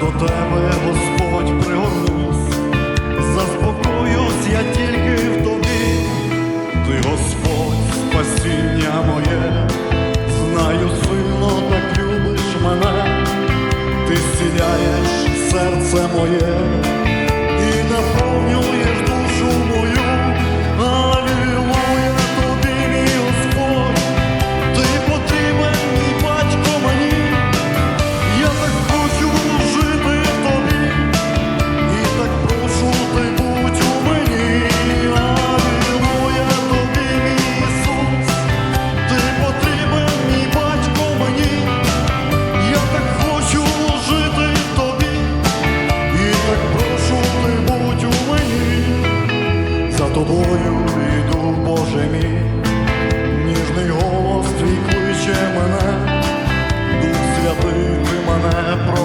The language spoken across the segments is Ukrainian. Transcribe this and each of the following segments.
до тебе, Господь, пригорнусь, заспокоюсь я тільки в тобі, ти, Господь, спасіння моє, знаю, сильно так любиш мене, ти сіляєш серце моє.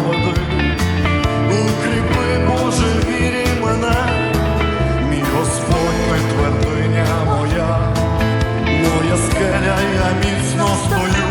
води, укріпи Боже вірі мене, мій Господь ти твердиня моя, моя скеля, я міцно стою.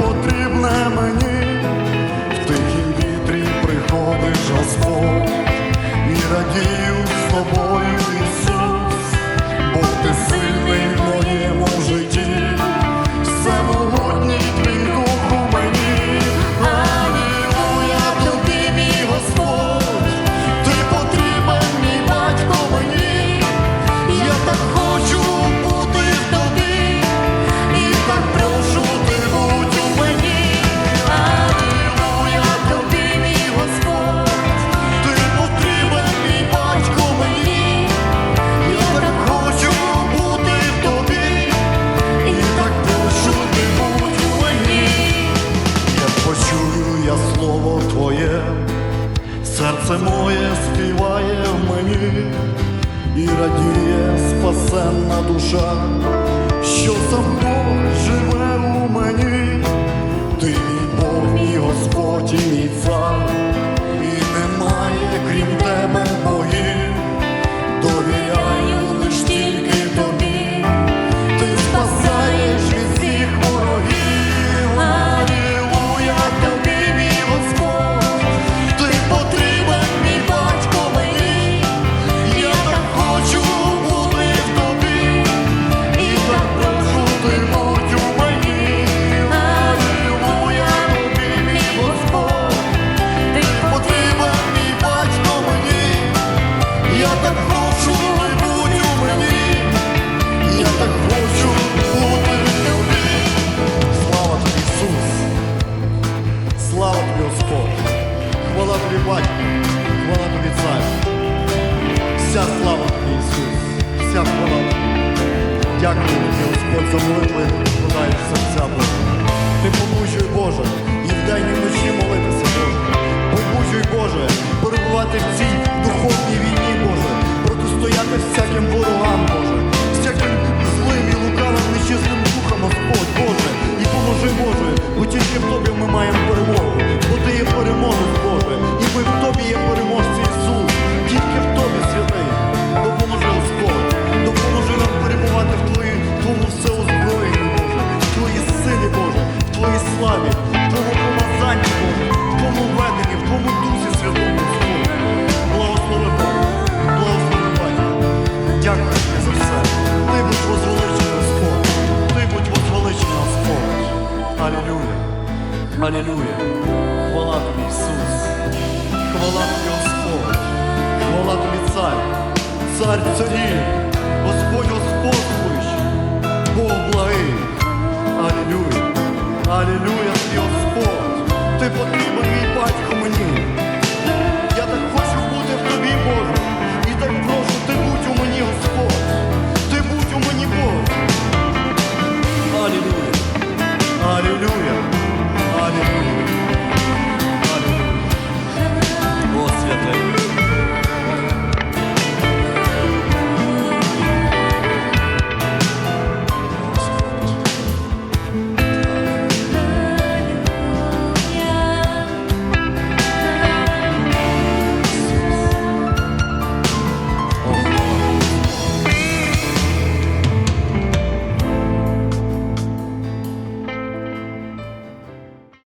потрібне мені, в тихім вітрі приходиш Господь, і радію з тобою. слово Твоє, серце моє співає в мені і радіє спасенна душа, що сам Боже. Твій батько, хвала тобі, царю. Вся слава тобі, Ісус, вся хвала тобі. Дякую тобі, Господь, за молитви, подаєш серця. Хвала тобі, Ісус, хвала тобі, Господь, хвала тобі, Цар, Цар царів, Господь Господь, Бог благий. Алілюя, алілюя, ти Господь, ти потрібен.